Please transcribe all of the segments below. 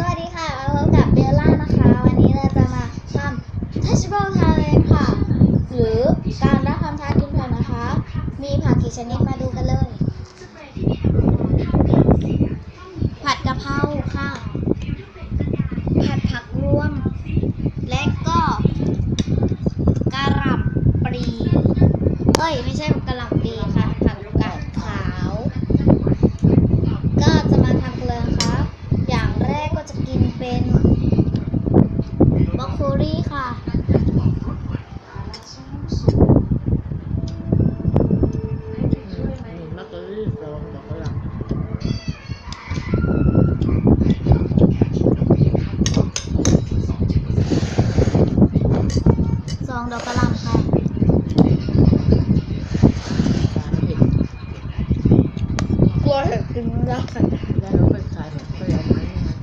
สวัสดีค่ะพบกับเบลล่านะคะ วันนี้เราจะมาทำ touchable challenge ค่ะ หรือการรับคำท้ากินผักนะคะ มีผักกี่ชนิดมาดูกันเลย ผัดกะเพราค่ะ ผัดผักรวม และก็กะหล่ำปลีเอ้ย ไม่ใช่กะหล่ำปลีค่ะ ผักกาดขาว ก็จะมาทำกันเลยนะคะ อย่างแรกก็จะกินเป็นบรอกโคลีค่ะ มีมักกะรี่ซองดอกกระหล่ำ ซองดอกกระหล่ำค่ะ การเห็ด กลัวเห็ดกินไม่ได้ แล้วเราไปขายแบบก็เอาไม้เนี่ยนะ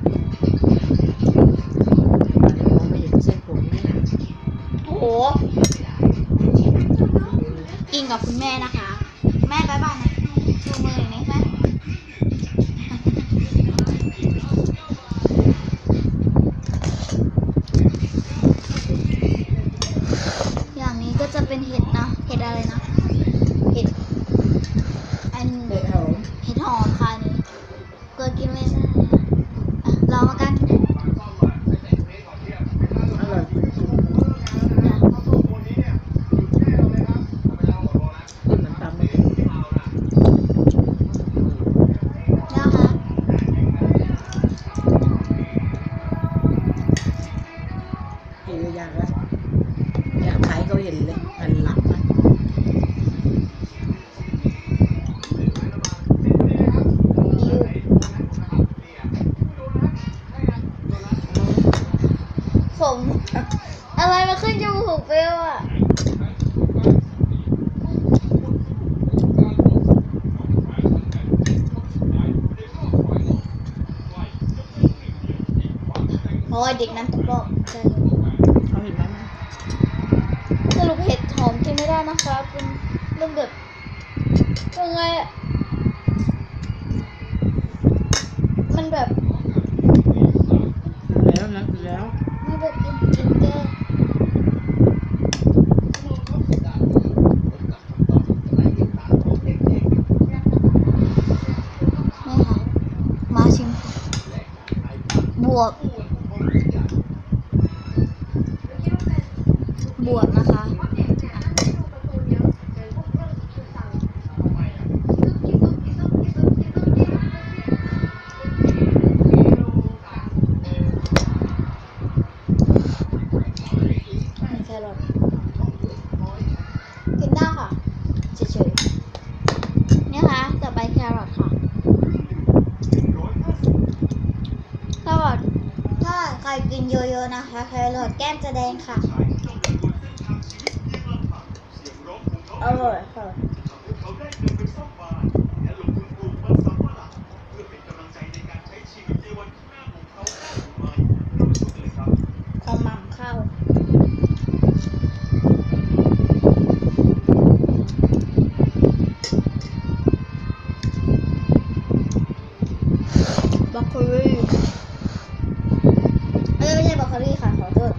มองไม่เห็นเส้นผมเนี่ย โอ้โห กินกับคุณแม่นะคะ แม่บายบายนะชูมือหน่อยไหมแม่อย่างนี้ก็จะเป็นเห็ดนะ เห็ดอะไรนะ เห็ดอันเด็กหอมเห็ดหอมค่ะอันนี่เกิดกินไม่ได้อะลองมากัน อร่อยจริง นะ ๆมันตำไม่ถึง นะคะ กินหรือยังละอยากขายก็เห็นเลยหันหลังนะผม อะไรมาขึ้นจมูกเปลวอะโอ้ยเด็กนั้นตกรอบใช่เลย เขาเห็นไหมมันสรุปเห็ดหอมกินไม่ได้นะคะเป็นเรื่องแบบยังไงอะมันแบบกินแล้วนะกินแล้วไม่แบบกินกินแก้ไม่ค่ะมาชิมค่ะบวก บวกนะคะ แครอทกินได้ค่ะ เฉยๆเนี่ยค่ะ ต่อไปแครอทค่ะ แครอทถ้าใครกินเยอะๆนะคะ แครอทแก้มจะแดงค่ะ อร่อยค่ะของหม่ำข้าวบรอกโคลีเอ้ยไม่ใช่บรอกโคลีค่ะ ขอโทษ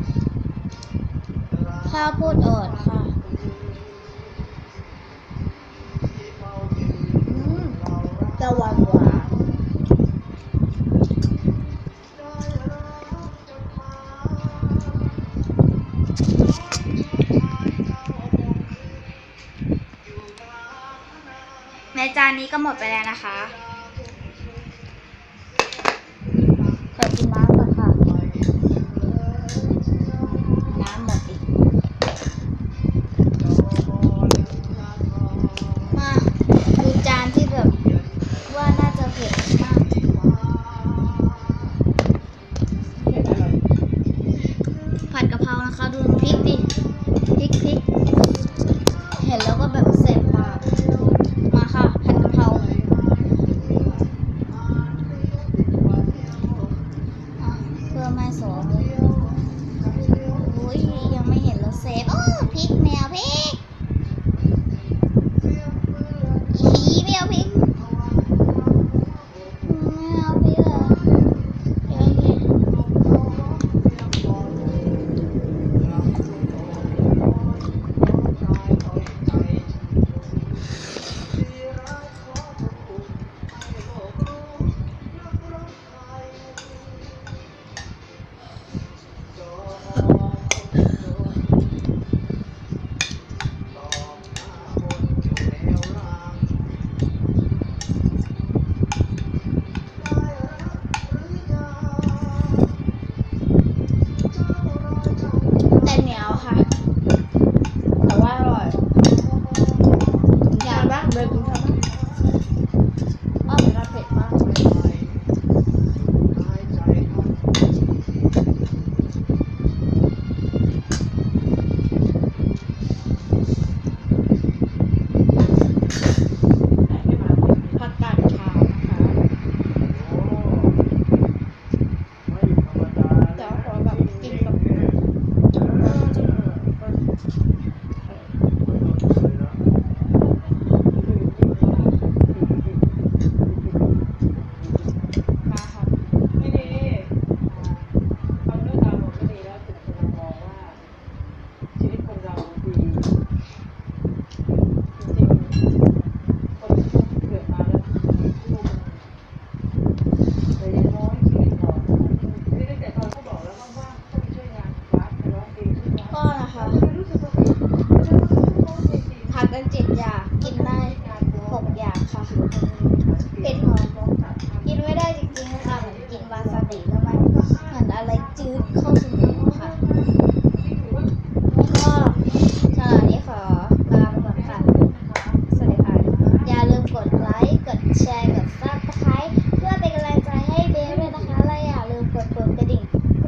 ข้าวโพดอ่อนค่ะ จานนี้ก็หมดไปแล้วนะคะ ไม่สองเลย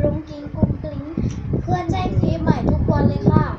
รุ้งกิ้งกุ้งกลิ้งเพื่อนแจ้งทีใหม่ทุกวันเลยค่ะ